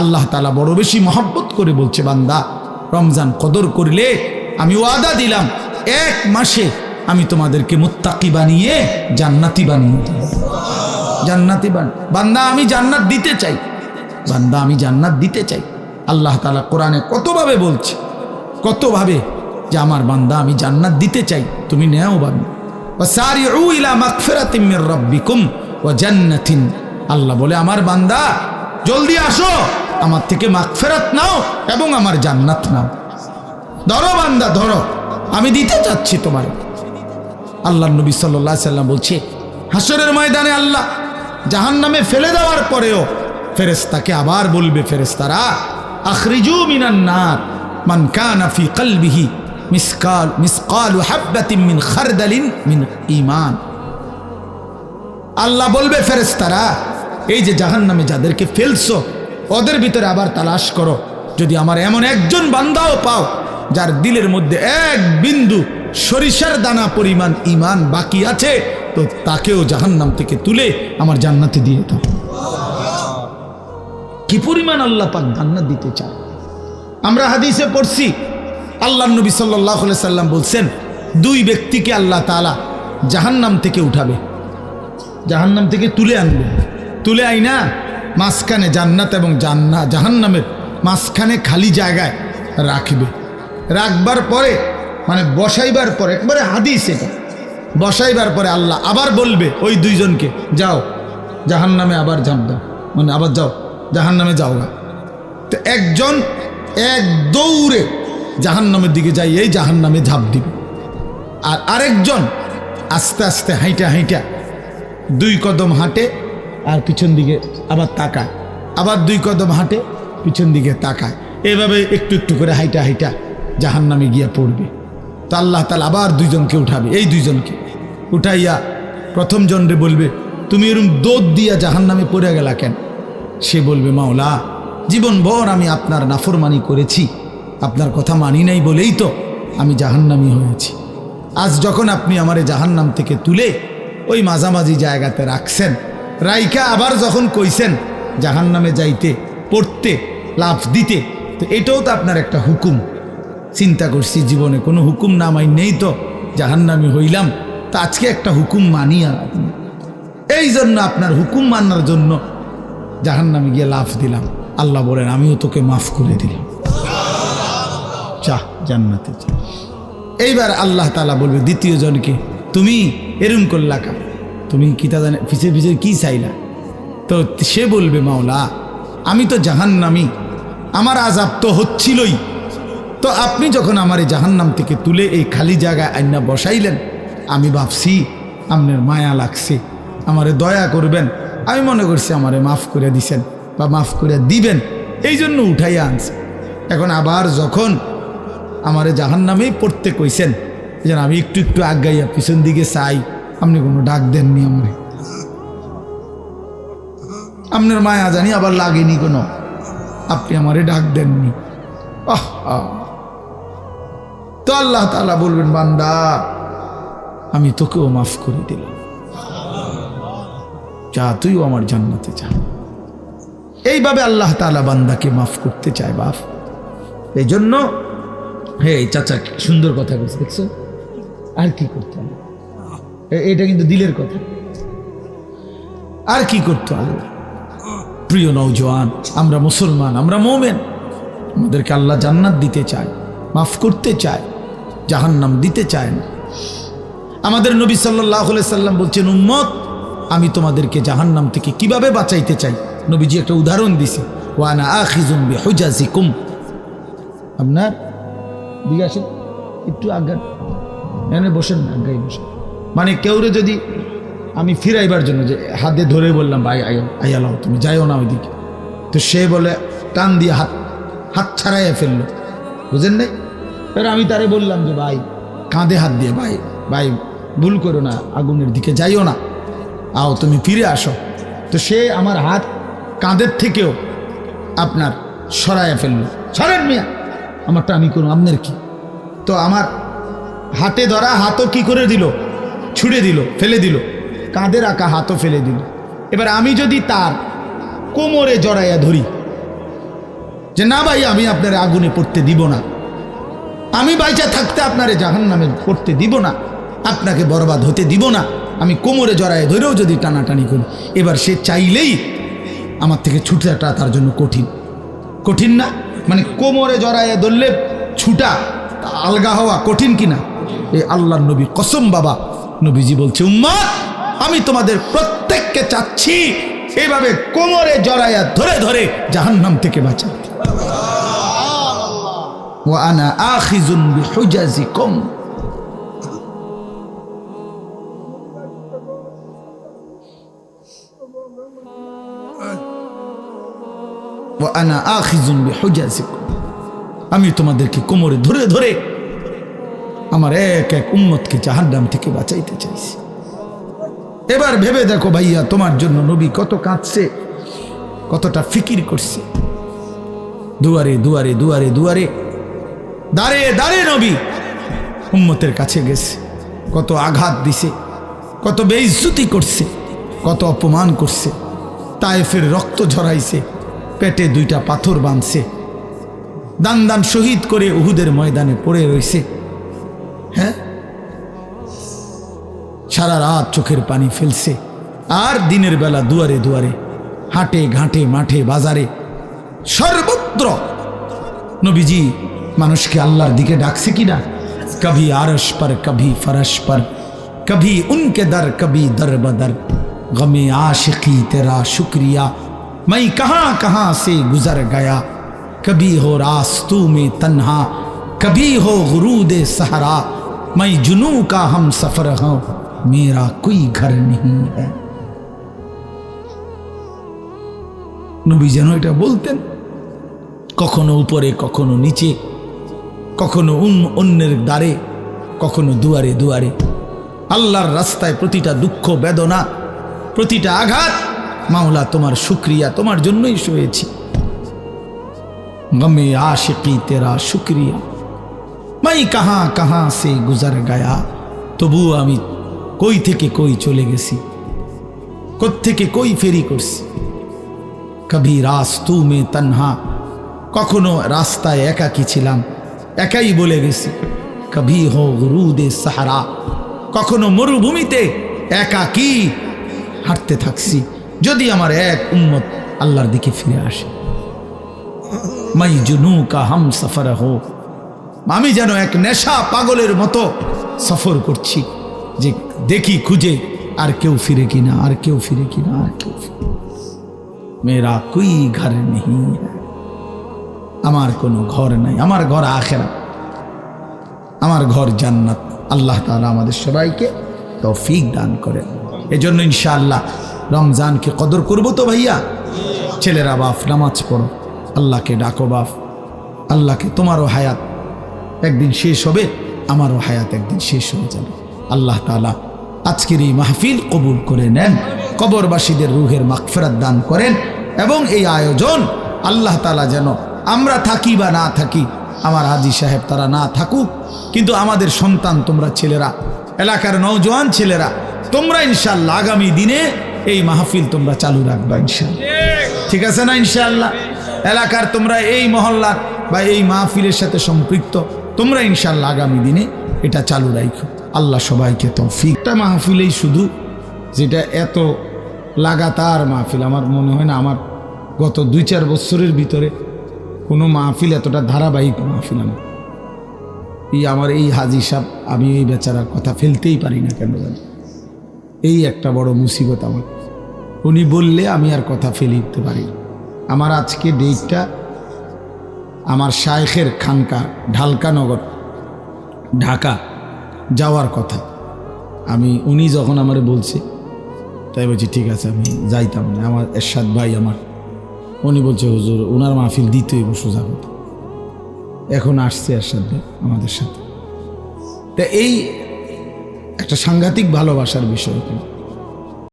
আল্লাহ তালা বড় বেশি মহব্বত করে বলছে, বান্দা, রমজান কদর করলে আমি ওয়াদা দিলাম, এক মাসে আমি তোমাদেরকে মুত্তাকি বানিয়ে জান্নাতি বানিয়ে জান্নাতি বান, বান্দা, আমি জান্নাত দিতে চাই। বান্দা, আমি জান্নাত দিতে চাই। আল্লাহ তালা কোরআনে কতভাবে বলছে, কতভাবে যে আমার বান্দা, আমি জান্নাত দিতে চাই, তুমি নেও বান্দা। ও জান্নাতিন। আল্লাহ বলে, আমার বান্দা, জলদি আসো। আমার থেকে মাগফেরাত নাও এবং আমার জান্নাত নাও। ধরো বান্দা, ধরো। আমি দিতে চাচ্ছি তোমার। আল্লাহ নবী সাল্লাহ সাল্লাম বলছে, হাসরের ময়দানে আল্লাহ জাহান নামে ফেলে দেওয়ার পরেও ফেরেস্তাকে আবার বলবে ফেরেস্তারা আখরিজু মিনান নার, মান কানা ফি কলবিহি মিসকাল মিসকাল হাব্বাতিন মিন খারদালিন মিন ঈমান। আল্লাহ বলবে ফেরেস্তারা এই যে জাহান নামে যাদেরকে ফেলছো ওদের ভিতরে আবার তালাশ করো। যদি আমার এমন একজন বান্দাও পাও, যার দিলের মধ্যে এক বিন্দু সরিষার দানা পরিমাণ ইমান বাকি আছে, তো তাকেও জাহান নাম থেকে তুলে আমার জান্নাতে দিয়ে দাও। কি পরিমাণ আল্লাহ পাক জান্নাত দিতে চায়? আমরা হাদিসে পড়ছি, আল্লাহ নবী সাল্লাহ সাল্লাম বলছেন, দুই ব্যক্তিকে আল্লাহ তালা জাহান্নাম থেকে উঠাবে। জাহান্নাম থেকে তুলে আনবে। তুলে আইনা মাঝখানে জান্নাত এবং জান্না, জাহান্নামের মাঝখানে খালি জায়গায় রাখবে। রাখবার পরে মানে বসাইবার পরে, একবারে হাদিস এটা। বসাইবার পরে আল্লাহ আবার বলবে ওই দুইজনকে, যাও, জাহান্নামে আবার ঝাঁপ দাও। মানে আবার যাও, জাহান্নামে যাও না তো একজন এক দৌড়ে জাহান্নামের দিকে যাই এই জাহান্নামে ঝাঁপ দিবে। আর আরেকজন আস্তে আস্তে হাইটা হাইটা দুই কদম হাঁটে আর পিছন দিকে আবার তাকায়। আবার দুই কদম হাঁটে, পিছন দিকে তাকায়। এভাবে একটু একটু করে হাইটা হাইটা জাহান নামে গিয়া পড়বে। তো আল্লাহ তালা আবার দুইজনকে উঠাবে, এই দুইজনকে। উঠাইয়া প্রথম জনরে বলবে, তুমি এরম দোদ দিয়া জাহান নামে পড়ে গেলা কেন? সে বলবে, মাওলা, জীবনভর আমি আপনার নাফরমানি করেছি। আপনার কথা মানি নাই বলেই তো আমি জাহান্নামি হয়েছি। আজ যখন আপনি আমারে জাহান্নাম থেকে তুলে ওই মাঝামাঝি জায়গাতে রাখছেন রাইকা আবার যখন কইছেন জাহান্নামে যাইতে, পড়তে লাভ দিতে, তো এটাও তো আপনার একটা হুকুম। চিন্তা করছি জীবনে কোনো হুকুম না মাই নেই তো, জাহান্নামি হইলাম, তো আজকে একটা হুকুম মানি আপনি। এই জন্য আপনার হুকুম মানার জন্য জাহান্নামে গিয়ে লাভ দিলাম। আল্লাহ বলেন, আমিও তোকে মাফ করে দিলাম। চা জান্নাতে চা এইবার আল্লাহ তালা বলবে দ্বিতীয় জনকে তুমি এরম করলা কা তুমি কি তা জানে পিছে পিছে কি চাইলা? তো সে বলবে, মাওলা, আমি তো জাহান্নামি, আমার আজাব তো হচ্ছিলই। তো আপনি যখন আমার এই জাহান্নাম থেকে তুলে এই খালি জায়গায় আইনা বসাইলেন, আমি ভাবছি আপনার মায়া লাগছে, আমারে দয়া করবেন। আমি মনে করছি আমারে মাফ করে দিছেন বা মাফ করে দিবেন, এই জন্য উঠাইয়া আনছে। এখন আবার যখন আমারে জাহান নামেই পড়তে কইছেন, যেন আমি একটু একটু আগাইয়া পিছন দিকে চাই আপনি কোনো ডাক দেননি আমারে। আপনার মায়া জানি আবার লাগেনি কোনো। আপনি আমারে ডাক দেননি। আহ। তো আল্লাহ তালা বলবেন, বান্দা, আমি তোকেও মাফ করে দিলাম। যা তুইও আমার জান্নাতে যা। এইভাবে আল্লাহ তালা বান্দাকে মাফ করতে চায় বাপ। এই জন্য হে চাচা সুন্দর কথা বলছে দেখছ? আর কি করতে হবে? এটা কিন্তু দিলের কথা। আর কি করতো হবে প্রিয় নৌজওয়ান আমরা মুসলমান, আমরা মোমেন। আমাদেরকে আল্লাহ জান্নাত দিতে চায়, মাফ করতে চায়, জাহান্নাম দিতে চায় না। আমাদের নবী সাল্লাহ সাল্লাম বলছেন, উম্মত, আমি তোমাদেরকে জাহান্নাম থেকে কীভাবে বাঁচাইতে চাই? নবীজি একটা উদাহরণ দিছে ওয়ানা আখিজুম বিহুজাজিকুম। আপনার, দিকে আসেন, একটু আজ্ঞা এনে বসেন না আজ্ঞাই বসেন। মানে কেউরে যদি আমি ফিরাইবার জন্য যে হাতে ধরে বললাম, ভাই, আয় আয়ালাও তুমি যাইও না ওইদিকে। তো সে বলে, টান দিয়ে হাত হাত ছাড়াইয়া ফেলল। বুঝেন নাই? এবার আমি তারে বললাম যে, ভাই, কাঁধে হাত দিয়ে, ভাই ভাই, ভুল করো না, আগুনের দিকে যাইও না। আও, তুমি ফিরে আসো। তো সে আমার হাত কাঁধের থেকেও আপনার সরাইয়া ফেলল। সরেন মিয়া, আমারটা আমি করুন আপনার কি? তো আমার হাতে ধরা হাতও কি করে দিল? ছুড়ে দিল, ফেলে দিল, কাঁধে রাখা হাতও ফেলে দিল। এবার আমি যদি তার কোমরে জড়াইয়া ধরি, যে না ভাই, আমি আপনার আগুনে পড়তে দিব না। আমি বাইচা থাকতে আপনারে জাহান নামে পড়তে দিব না। আপনাকে বরবাদ হতে দিব না। আমি কোমরে জড়ায় ধরেও যদি টানাটানি করি, এবার সে চাইলেই আমার থেকে ছুটাটা তার জন্য কঠিন। কঠিন না মানে কোমরে জড়ায় ধরলে ছুটা আলগা হওয়া কঠিন কিনা? এই আল্লাহ নবী কসম বাবা নবীজি বলছে, উম্মাদ, আমি তোমাদের প্রত্যেককে চাচ্ছি এভাবে কোমরে জড়াইয়া ধরে ধরে জাহান নাম থেকে বাঁচা আমি তোমাদেরকে কোমরে ধরে ধরে আমার এক এক উন্মতকে উম্মতকে জাহান্নাম থেকে বাঁচাইতে চাইছি। এবার ভেবে দেখো ভাইয়া, তোমার জন্য নবী কত কাঁদছে, কতটা ফিকির করছে। দুয়ারে দুয়ারে দুয়ারে দুয়ারে দাঁড়ে দাঁড়ে নবী উম্মতের কাছে গেছে। কত আঘাত দিছে, কত বেইজ্জতি করছে, কত অপমান করছে। তায়েফের রক্ত ঝরাইছে, পেটে দুইটা পাথর বাঁধছে। দান দান শহীদ করে উহুদের ময়দানে পড়ে রইছে। হ্যাঁ সারা রাত চোখের পানি ফেলছে আর দিনের বেলা দুয়ারে দুয়ারে হাটে ঘাটে মাঠে বাজারে সর্বত্র নবীজি মানুষকে আল্লাহর দিকে ডাকছে কিনা কভি আরস पर कभी फरश पर कभी उनके दर कभी दर बदर गमे आशिकी तेरा शुक्रिया मैं कहाँ कहाँ से गुजर गया कभी हो रास्तू में तन्हा कभी हो गुरूद सहरा मैं जुनू का हम सफर हूँ मेरा कोई घर नहीं है নবী যেন এটা বলতেন কখনো উপরে কখনো নিচে কখনো উন- অন্যের দ্বারে কখনো দুয়ারে দুয়ারে আল্লাহর রাস্তায় প্রতিটা দুঃখ বেদনা প্রতিটা আঘাত মাওলা তোমার শুক্রিয়া তোমার জন্যই সয়েছি গমে আশিকি তেরা শুক্রিয়া মাই কাহা কাহা সে গুজার গায়া তবুও আমি কই থেকে কই চলে গেছি থেকে কই ফেরি করছি কবি রাস্তু মে তন্হা কখনো রাস্তায় একাকি ছিলাম একাই বলে গেছি কবি হো গুরুদে সাহারা কখনো মরুভূমিতে একাকি হাঁটতে থাকছি যদি আমার এক উম্মত আল্লাহর দিকে ফিরে আসে মাই জুনু কা হাম সফর হো আমি যেন এক নেশা পাগলের মতো সফর করছি যে দেখি, খুঁজে আর কেউ ফিরে কিনা, আর কেউ ফিরে কিনা, আর কেউ মেরা কুই ঘর নেই? আমার কোনো ঘর নাই, আমার ঘর আখেরা আমার ঘর জান্নাত। আল্লাহ তাআলা আমাদের সবাইকে তৌফিক দান করেন। এজন্য ইনশাআল্লাহ রমজানকে কদর করব তো ভাইয়া? ছেলেরা বাপ, নামাজ পড়ো। আল্লাহকে ডাকো বাপ। আল্লাহকে তোমারও হায়াত। একদিন শেষ হবে, আমারও হায়াত একদিন শেষ হয়ে যাবে। আল্লাহ তালা আজকের এই মাহফিল কবুল করে নেন, কবরবাসীদের রুহের মাগফিরাত দান করেন এবং এই আয়োজন আল্লাহ তালা যেন আমরা থাকি বা না থাকি, আমার হাজি সাহেব তারা না থাকুক, কিন্তু আমাদের সন্তান তোমরা ছেলেরা, এলাকার নওজোয়ান ছেলেরা, তোমরা ইনশাল্লাহ আগামী দিনে এই মাহফিল তোমরা চালু রাখবা ইনশাল্লাহ ঠিক আছে না ইনশাল্লাহ এলাকার তোমরা এই মহল্লার বা এই মাহফিলের সাথে সম্পৃক্ত তোমরা ইনশাল্লাহ আগামী দিনে এটা চালু রাখো আল্লাহ সবাইকে তৌফিক। একটা মাহফিলেই শুধু যেটা এত লাগাতার মাহফিল, আমার মনে হয় না, আমার গত দুই চার বছরের ভিতরে কোনো মাহফিল এতটা ধারাবাহিক মাহফিল আমার এই আমার এই হাজি সাহ আমি এই বেচারার কথা ফেলতেই পারি না কেন জানি? এই একটা বড় মুসিবত আমার। উনি বললে আমি আর কথা ফেলে উঠতে পারি আমার আজকে ডেটটা আমার শায়েখের খানকা ঢালকানগর, ঢাকা যাওয়ার কথা। আমি, উনি যখন আমার বলছে, তাই বলছি, ঠিক আছে, আমি যাইতাম না, আমার এরশাদ ভাই আমার। উনি বলছে, হুজুর ওনার মাহফিল দিতেই সোজা কথা এখন আসছে এরশাদ ভাই আমাদের সাথে। তা এই একটা সাংঘাতিক ভালোবাসার বিষয় এখানে